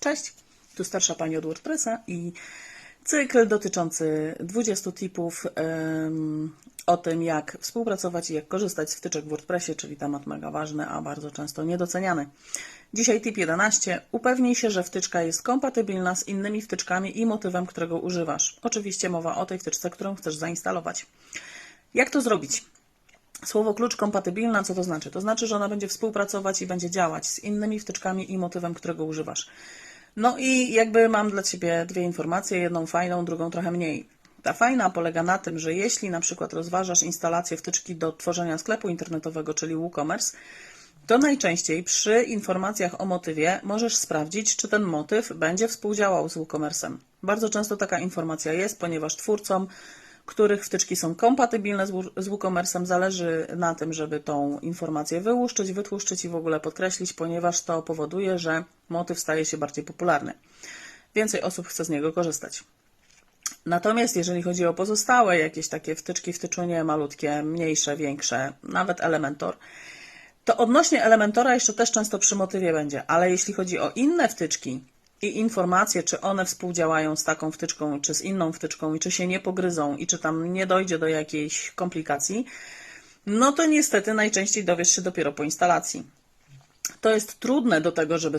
Cześć, tu starsza pani od WordPressa i cykl dotyczący 20 tipów em, o tym, jak współpracować i jak korzystać z wtyczek w WordPressie, czyli temat mega ważny, a bardzo często niedoceniany. Dzisiaj tip 11. Upewnij się, że wtyczka jest kompatybilna z innymi wtyczkami i motywem, którego używasz. Oczywiście mowa o tej wtyczce, którą chcesz zainstalować. Jak to zrobić? Słowo klucz kompatybilna, co to znaczy? To znaczy, że ona będzie współpracować i będzie działać z innymi wtyczkami i motywem, którego używasz. No i jakby mam dla Ciebie dwie informacje, jedną fajną, drugą trochę mniej. Ta fajna polega na tym, że jeśli na przykład rozważasz instalację wtyczki do tworzenia sklepu internetowego, czyli WooCommerce, to najczęściej przy informacjach o motywie możesz sprawdzić, czy ten motyw będzie współdziałał z WooCommerce'em. Bardzo często taka informacja jest, ponieważ twórcom których wtyczki są kompatybilne z Woo- z WooCommerce'em, zależy na tym, żeby tą informację wyłuszczyć, wytłuszczyć i w ogóle podkreślić, ponieważ to powoduje, że motyw staje się bardziej popularny. Więcej osób chce z niego korzystać. Natomiast jeżeli chodzi o pozostałe jakieś takie wtyczki, wtyczunie malutkie, mniejsze, większe, nawet Elementor, to odnośnie Elementora jeszcze też często przy motywie będzie, ale jeśli chodzi o inne wtyczki i informacje, czy one współdziałają z taką wtyczką, czy z inną wtyczką, i czy się nie pogryzą, i czy tam nie dojdzie do jakiejś komplikacji, no to niestety najczęściej dowiesz się dopiero po instalacji. To jest trudne do tego, żeby